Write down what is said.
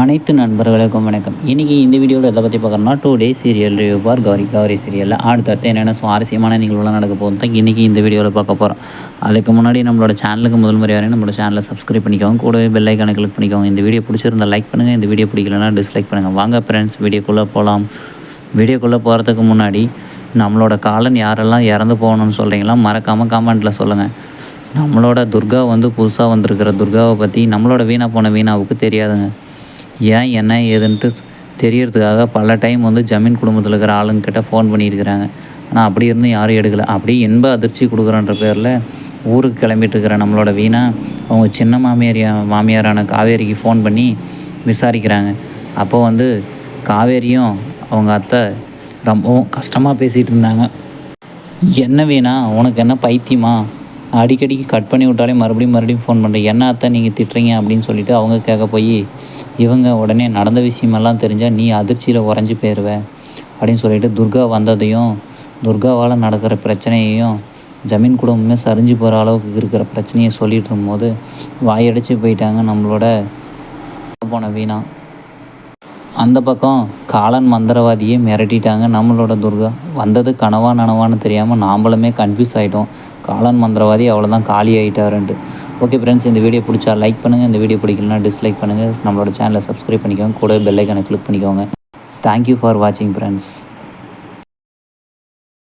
அனைத்து நண்பர்களுக்கும் வணக்கம். இன்றைக்கி இந்த வீடியோவில் எதை பற்றி பார்க்குறோம்னா today serial review for Gowri. Gowri சீரியலில் அடுத்தடுத்து என்னென்ன? சுவாரஸ்யமான நிகழ்வுலாம் நடக்க போகுது தான் இன்றைக்கி இந்த வீடியோவில் பார்க்க போகிறோம் அதுக்கு முன்னாடி நம்மளோட சேனலுக்கு முதல் முறை வரையும் நம்மளோட சேனலை சப்ஸ்கிரைப் பண்ணிக்கோங்க. கூடவே பெல் ஐக்கானை கிளிக் பண்ணிக்கோங்க. இந்த வீடியோ பிடிச்சிருந்தா லைக் பண்ணுங்கள் இந்த வீடியோ பிடிக்கலனா டிஸ்லைக் பண்ணுங்கள் வாங்க ஃப்ரெண்ட்ஸ் வீடியோக்குள்ளே போகலாம் வீடியோக்குள்ளே போகிறதுக்கு முன்னாடி நம்மளோட காலன் யாரெல்லாம் இறந்து போகணும்னு சொல்கிறீங்களா மறக்காமல் கமெண்ட்டில் சொல்லுங்கள் நம்மளோட துர்கா வந்து புதுசாக வந்திருக்கிற துர்காவை பற்றி நம்மளோட வீணாக போன வீணாவுக்கு தெரியாதுங்க. ஏன் என்ன ஏதுன்ட்டு தெரியறதுக்காக பல டைம் வந்து ஜமீன் குடும்பத்தில் இருக்கிற ஆளுங்கிட்ட ஃபோன் பண்ணியிருக்கிறாங்க. ஆனால் அப்படி இருந்தும் யாரும் எடுக்கலை. அப்படியே இன்ப அதிர்ச்சி கொடுக்குறன்ற பேரில் ஊருக்கு கிளம்பிட்டுருக்கிற நம்மளோட வீணா அவங்க சின்ன மாமியார் மாமியாரான காவேரிக்கு ஃபோன் பண்ணி விசாரிக்கிறாங்க. அப்போ வந்து காவேரியும் அவங்க அத்தை ரொம்பவும் கஷ்டமாக பேசிகிட்டு இருந்தாங்க. என்ன வீணா உனக்கு என்ன பைத்தியமா? அடிக்கடிக்கு கட் பண்ணி விட்டாலே மறுபடியும் மறுபடியும் ஃபோன் பண்ணுறேன் என்ன அத்தை நீங்கள் திட்டுறீங்க? அப்படின்னு சொல்லிட்டு அவங்க கேட்க போய் இவங்க உடனே நடந்த விஷயமெல்லாம் தெரிஞ்சால் நீ அதிர்ச்சியில் உறைஞ்சி போயிடுவ அப்படின்னு சொல்லிட்டு துர்கா வந்ததையும் துர்காவால் நடக்கிற பிரச்சனையையும் ஜமீன் குடும்பமே சரிஞ்சு போகிற அளவுக்கு இருக்கிற பிரச்சனையை சொல்லிட்டு இருக்கும்போது வாயடிச்சு போயிட்டாங்க நம்மளோட போன வீணா. அந்த பக்கம் காலன் மந்திரவாதியே மிரட்டிட்டாங்க நம்மளோட துர்கா. வந்தது கனவா நனவான்னு தெரியாமல் நாம்பளுமே கன்ஃபியூஸ் ஆகிட்டோம் காலன் மந்திரவாதி அவ்வளோதான் காலி ஆகிட்டாருன்ட்டு ஓகே ஃப்ரெண்ட்ஸ் இந்த வீடியோ பிடிச்சா லைக் பண்ணுங்கள் இந்த வீடியோ பிடிக்கலனா டிஸ்லைக் பண்ணுங்கள் நம்மளோட சேனலை சப்ஸ்கிரைப் பண்ணிக்கோங்க. கூட பெல்லைக்கானை கிளிக் பண்ணிக்கோங்க. தேங்க்யூ ஃபார் வாட்சிங் ஃப்ரெண்ட்ஸ்